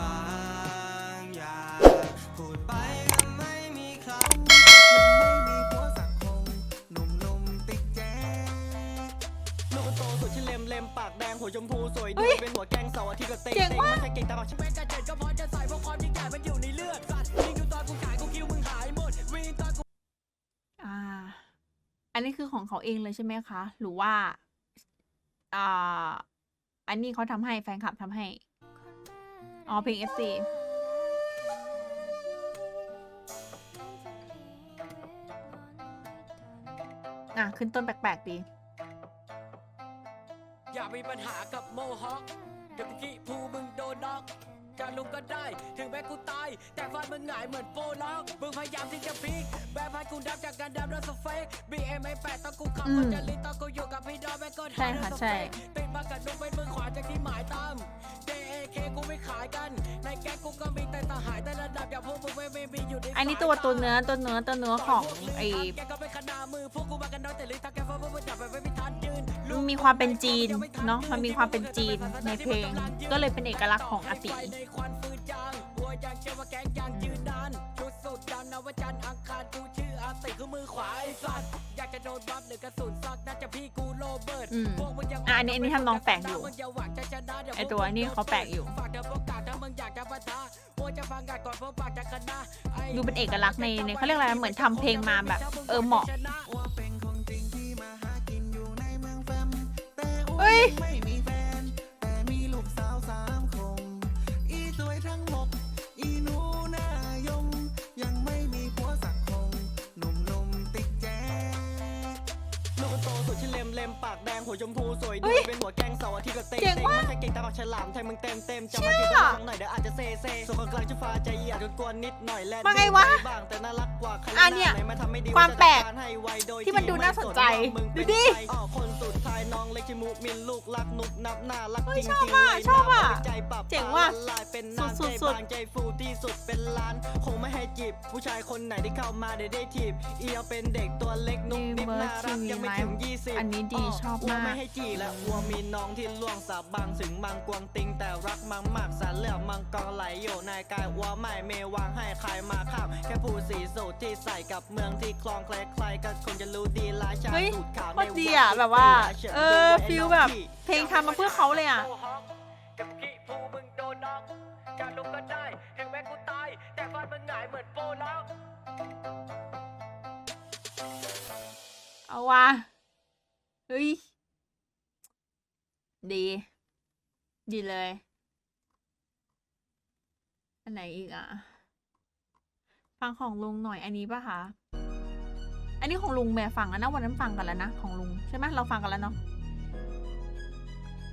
บางอย่างพูดไปก็ไม่มีใครยังไม่มีผัวสักคงหนุ่มๆติดแจ๊ลูกคนโตสวยชื่เลมเลมปากแดงหัวชมพูสวยดูเป็นหัวแกงเสาร์อาทิตย์ก็เต็งเจ๋งเต็งว่ะไม่ใช่เก่งแต่ของฉันเป็นกระเจิดก็เพราะจะใส่เพราะความยิ่งใหญ่มันอยู่ในเลือดสัตว์ยิงดูตอนกูขายกูคิวมึงหายหมดวิ่งตอนกูอ่า อันนี้คือของเขาเองเลยใช่ไหมคะ หรือว่า อ่า อันนี้เขาทำให้แฟนคลับทำให้ อ๋อเพลง FC อะ ขึ้นต้นแปลกๆดี อย่ามีปัญหากับโมฮอคเดี๋ยวกูกี้พูมึงโดนน็อกการลุกก็ได้ ถึงแม้กูตาย แต่ฟันมึงหงายเหมือนโปล็อกมึงพยายามที่จะพลิกแบบพันกูดับจากการดับด้วยสเฟก BM 8ตอนกูขับอืมรถจะลิตอนกูอยู่กับพี่ดอมแม่งก็ใช่ค่ะใช่ ติดมากับนุกเป็นมือขวาจากที่หมายตาม JAK กูไม่ ขายกัน ในแก๊งกูก็มีแต่ทหารแต่ระดับอย่างพวกมึงไม่ไม่มีอยู่ในอันนี้ตัวตัวเนื้อตัวเนื้อตัวเนื้อของไอ้แกก็เป็นขนามือพวกกูมากันน้อยแต่ลิตาแกฟ้าพวกมึงจับไปไม่มีทันยืนมันมีความเป็นจีนเนาะมันมีความเป็นจีนในเพลง ก็เลยเป็นเอกลักษณ์ของอาติาไอ้สัตว์อยากจะโดนบัฟหรือกระสุนซักน่าจะพี่กูโรเบิร์ตอืมพวกมึงยังอะอันนี้อันนี้ทำนองแปลกอยู่มึงอย่าหวังจะชนะเดี๋ยวไอ้ตัวนี้เขาแปลกอยู่ฝากเธอประกาศถ้ามึงอยากจะปะทะว่าจะฟังกันก่อนเพราะปากจะคณะไอ้ดูเป็นเอกลักษณ์ในในเขาเรียกอะไรเหมือนทำเพลงมาแบบเออเหมาะว่าเป็น มปา กแดงหัวชมพูสวยเฮ้ดูยเป็นหัวแกงเสาร์อาทิตย์ก็เต็งเจ๋งเต็งว่ะไม่ใช่เก่งแต่ของฉลามไทยมึงเต็มเต็มจะเชื่มาอจีบกูฟังหน่อยเดี๋ยวอาจจะเซเซส่วนคนกลางชื่อฟ้าใจอยากจนกวนนิดหน่อยแลนว่าไงวะบ้างแต่น่ารักกว่าใครอะเนี่ยไหนมาทำไม่ดีความแปลกจะจัดารให้ไวโดยที่มันดูน่าสนใจไม่ว่ามึงเป็นดูดิใครอ้อคนสุดท้ายน้องเล็กชิมุมินลูกรักนุกนับหน้ารักเฮ้จยริงชอบจริงอะชอบอะใจปรับเจ๋งว่ะปลาละลายเป็นน้ำสุใจดๆๆบางใจฟูที่สุดเป็นล้านคงไม่ให้จีบผู้ชายคนไหนที่เข้ามาได้ได้ทีบเอียวเป็นเด็กตัวเล็กนุ่มนิ่มน่ารักยังไม่ถึงยี่สิบอันนี้ดีชอบวัวมากไม่ให้จีและวัวมีน้องที่ล่วงสาบางถึงมังกวงติงแต่รักมังมากสารเหลือมังกรไหลอยู่ในกายวัวไม่เมวางให้ใครมาข้ามแค่ผู้สีสูตรที่ใส่กับเมืองที่คลองใครๆก็คงจะรู้ดีราชาเฮ้ยสูตรขาวโคตรดีอะแบบว่า เออฟิลแบบเพลงทำมาเพื่อเขาเลยอะ กับกี้ผู้มึงโดนน็อกการลุกก็ได้ถึงแม้กูตาย แต่ฟันมึงหงายเหมือนโปล็อก เอาว่ะเฮ้ย ดี ดีเลย อันไหนอีกอะ ฟังของลุงหน่อยอันนี้ป่ะคะ อันนี้ของลุงแม่ฟังแล้วนะวันนั้นฟังกันแล้วนะของลุงใช่ไหมเราฟังกันแล้วเนาะ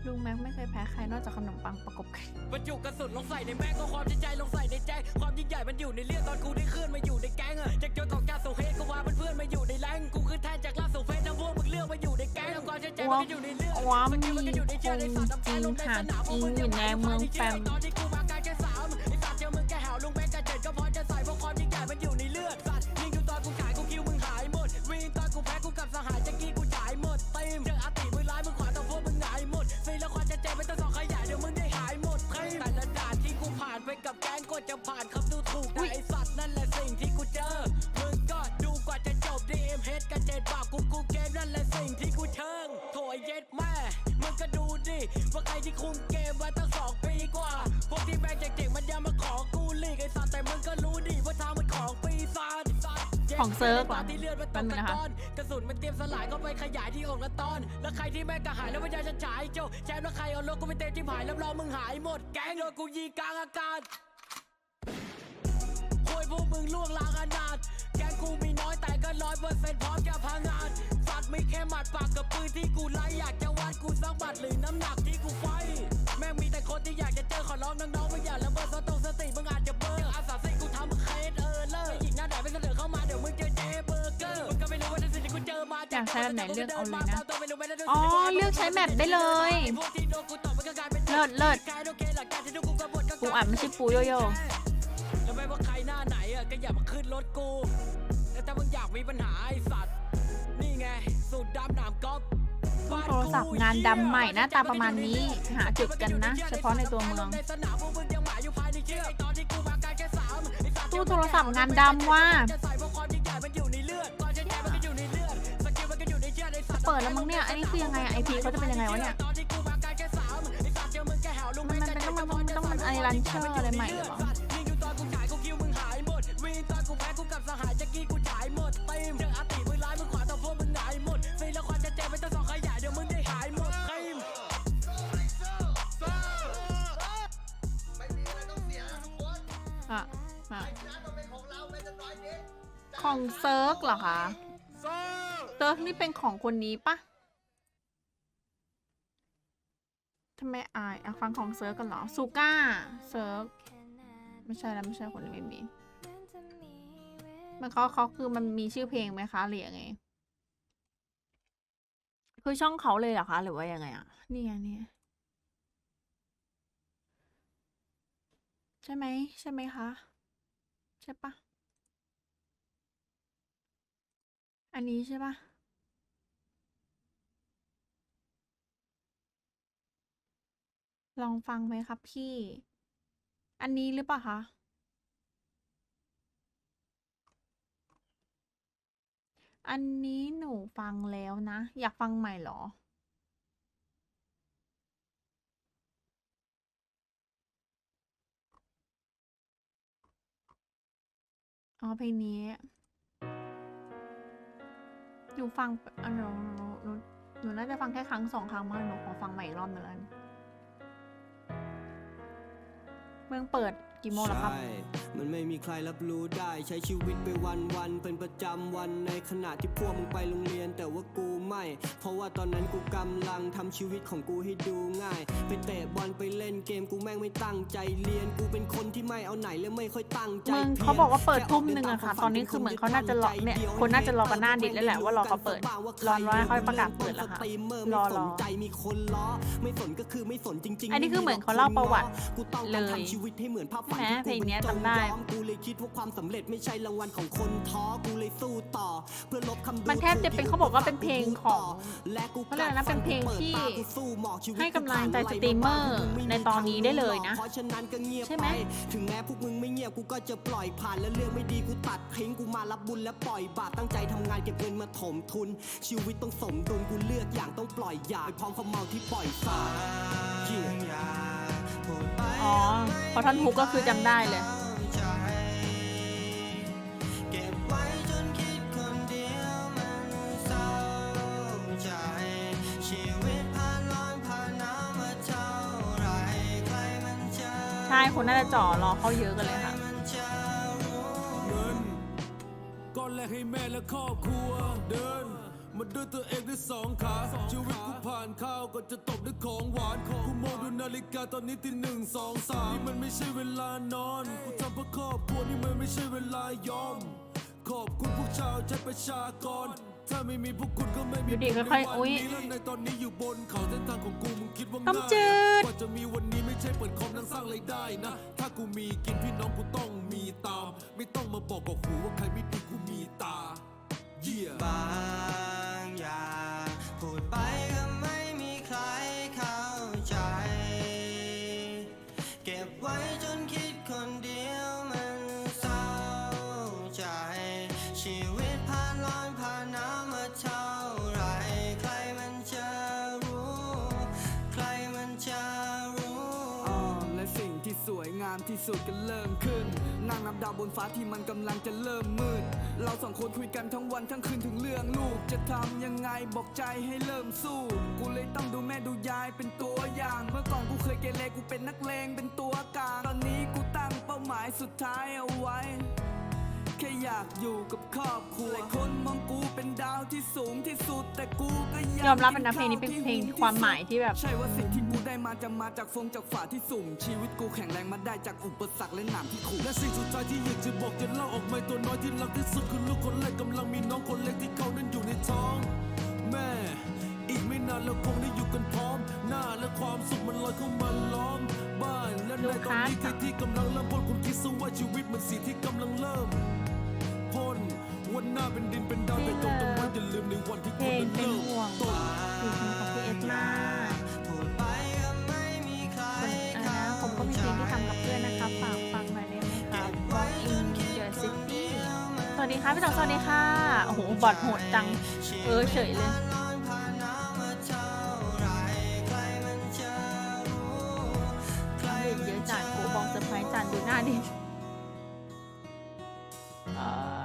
ลุงแม็กไม่เคยแพ้ใครนอกจากขนมปังประกบกันบรรจุกระสุนลงใส่ในแม็กก็ความใจใจลงใส่ในแจ็คความยิ่งใหญ่มันอยู่ในเลือดตอนกูได้ขึ้นมาอยู่ในแก๊งอะจากโจอก วความใจใจมันก็อยู่ในเลือดว่ามีมันก็อยู่ในเมืองแฟม ก็ดูดิว่าใครที่คุมเกมมาตั้งสองปีกว่า พวกที่แม่งเจ๋งๆมันยังมาขอกูลีกไอ้สัตว์แต่มึงก็รู้ดิว่าทางมันของปีศาจของเซิร์ฟเหรอที่เลือดมันตกนึกระนะคะตอนกระสุนมันเตรียมสลายก็ไปขยายที่อกละตอน แล้วใครที่แม่งกระหายแล้วพยายามจะฉายโจแชมป์แล้วใครเอารถกูไปเตะที่หายแล้วรอมึงหายหมด แก๊งโดนกูยิงกลางอากาศโวยพวกมึงล่วงล้างอนาถแก๊งกูมีน้อยแต่ก็ร้อยเปอร์เซ็นต์พร้อมจะพังงาน สัตว์มีแค่หมัดปากกับปืนที่กูไล่อยากจะวัดกูสักบัดหรือน้ำหนักที่กูไฟแม่งมีแต่คนที่อยากจะเจอขอร้องน้องๆไม่อย่าละเมิดสตงสติมึงอาจจะเบลออาสาสิกูทำเคสเออเลิกอีกหน้าไหนไม่เสนอเข้ามาเดี๋ยวมึงเจอเจเบอร์เกอร์มึงก็ไม่รู้ว่าในสิ่งที่กูเจอมาอยากใช้แบบไหนเลือกเอาเลยนะไม่รู้ไม่ได้ดูอ๋อเลือกใช้แมปได้เลยพวกที่โดนกูตบมันก็กลายเป็นเลิศเลิศกลายโอเคหลังจากที่โดนกูกบฏก็กลายปูอ่านไม่ใช่ปูโยโย่แล้วไม่ว่าใครหน้าไหนอะก็อย่ามาขึ้นรถกูแต่ถ้ามึงอยากมีปัญหาไอ้สัต โทรศัพท์งานดำใหม่หน้าตาประมาณนี้ หาจุดกันนะ เฉพาะในตัวเมืองตู้โทรศัพท์งานดำว่าเปิดแล้วมั้งเนี่ย อันนี้คือยังไงไอพีเขาจะเป็นยังไงวะเนี่ย มันมันต้องมันต้องมันไรรันเชอร์อะไรใหม่หรอ ของเซิร์กเหรอคะ เซิร์กนี่เป็นของคนนี้ปะทำไมอายอะฟังของเซิร์กกันเหรอซูก้าเซิร์กไม่ใช่แล้วไม่ใช่คนนี้ไม่มีมันเขาเขาคือมันมีชื่อเพลงไหมคะหรือยังไง คือช่องเขาเลยเหรอคะ หรือว่ายังไงอะ นี่ไงนี่ไงใช่ไหมใช่ไหมคะ ใช่ปะ อันนี้ใช่ปะลองฟังไหมครับพี่ อันนี้หรือเปล่าคะ อันนี้หนูฟังแล้วนะ อยากฟังใหม่เหรอ อ๋อเพลงนี้ หนูฟังอะหนูหนูหนูหนูน่าจะฟังแค่ครั้งสองครั้งมั้งหนูขอฟังใหม่อีกรอบหนึงแล้วกันเมืองเปิด กี่โมงแล้วครับ ใช่ มันไม่มีใครรับรู้ได้ใช้ชีวิตไปวันวันๆเป็นประจำวันในขณะที่พวกมึงไปโรงเรียน แต่ว่ากูไม่ เพราะว่าตอนนั้นกูกำลังทำชีวิตของกูให้ดูง่าย ไปเตะบอลไปเล่นเกมกูแม่งไม่ตั้งใจเรียนกูเป็นคนที่ไม่เอาไหนและไม่ค่อยตั้งใจมึงพียรเขาบอกว่าเปิดแค่ทุ่มหนึ่งอะค่ะดิตอนนี้คือเหมือนเขาน่าจะรอเนี่ยคนน่าจะรอกันหน้าดิสแล้วแหละว่ารอเขาเปิดรอรอให้เขาประกาศเปิดแล้วค่ะสตรีมเมอร์รอไม่รสอนใจมีคนล้อไม่สนก็คือไม่สนจริงๆอันนี้คือเหมือนเขาเล่าประวัติกูต้องเลการยทำชีวิตให้เหมือนภาพฝันใช่ไหมเพลงเนี้ยจำได้ กูเลยคิดว่าความสำเร็จไม่ใช่รางวัลของคนท้อกูเลยสู้ต่อ เพื่อลบคำมันแทบจะเป็นเขาบอกว่าเป็นเพลงของและกูเขาเรียนะเป็นเพลงที่ให้กำลังใจสตรีมเมอร์ในตอนนี้ได้เลยนะเพราะฉะนั้นก็เงียบใช่ไหมถึงแม้พวกมึงไม่เงียบกูก็จะปล่อยผ่านและเรื่องไม่ดีกูตัดทิ้งกูมารับบุญและปล่อยบาปตั้งใจทำงานเก็บเงินมาถมทุน ชีวิตต้องสมดุลกูเลือกอย่างต้องปล่อยอยาไปพร้อมความเมาที่ปล่อยสาดเหี้ย อ๋อเพราะท่อนฮุกก็คือจำได้เลยใช่คนน่าจะจ่อรอเขาเยอะกันเลยค่ะก้อนแรกให้แม่และครอบครัวเดิน มาด้วยตัวเองด้วยสองขาชีวิตกูผ่านข้าวก็จะตบด้วยของหวานกูมองดูนาฬิกาตอนนี้ที่หนึ่งสองสามนี่มันไม่ใช่เวลานอนกูทำเพื่อครอบครัวนี่มันไม่ใช่เวลายอม ขอบคุณพวกชาวชาติประชากรถ้าไม่มีพวกคุณก็ไม่มีดูดิผมค่อยๆในอุ๊วันยนี้และในตอนนี้อยู่บนเขาเส้นทางของกูมึงคิดว่าต้มง่ายจืดกว่าจะมีวันนี้ไม่ใช่เปิดคอมนั่งสร้างรายได้นะ ถ้ากูมีกินพี่น้องกูต้องมีตาม ไม่ต้องมาบอกกับหูว่าใครไม่ดี ที่สุดก็เริ่มขึ้นนั่งนับดาวบนฟ้าที่มันกำลังจะเริ่มมืด เราสองคนคุยกันทั้งวันทั้งคืนถึงเรื่องลูก จะทำยังไงบอกใจให้เริ่มสู้ กูเลยต้องดูแม่ดูยายเป็นตัวอย่าง เมื่อก่อนกูเคยเกเรกูเป็นนักเลงเป็นตัวกลาง ตอนนี้กูตั้งเป้าหมายสุดท้ายเอาไว้ แค่อยากอยู่กับ ครอบครัวหลายคนมองกูเป็นดาวที่สูงที่สุดแต่กูก็อยากยอมรับมันนะเพลงนี้เป็นเพลงความหมายที่แบบ ใช่ว่าสิ่งที่กูได้มาจะมาจากฟงจากฝาที่สุ่มชีวิตกูแข็งแรงมาได้จากอุปสรรคและหนามที่ขู่และสิ่งสุดท้ายที่อยากจะบอกจะเล่าออกมาตัวน้อยที่รักที่สุดคือลูกคนแรกกำลังมีน้องคนเล็กที่เขานั้นอยู่ในท้องแม่อีกไม่นานเราคงได้อยู่กันพร้อม หน้าและความสุขมันลอยเข้ามาล้อม บ้านและในตอนนี้ใครที่กำลังเริ่มพ้นคุณคิดซะว่าชีวิตมันสีที่กำลังเริ่มพ้น วันหน้าเป็นดินเป็นดาวแต่จงจำไว้อย่าลืมในวันที่เพคลนงนั้นเป็นเริ่มห่วงต้นคือเพลงของพี่เอสมากคนอะไรนะผมก็มีเพลงที่ทำกับเพื่อนนะครับฝากฟังหน่อยได้ไหมครับ Walk in the City สวัสดีค่ะพี่ต๋องสวัสดีค่ะ โอ้โห บอดโหดจัง เออเฉยเลยเด็กเยอะจัดโกบองเซอร์ไพรส์จัดดูหน้าดิเอ่อ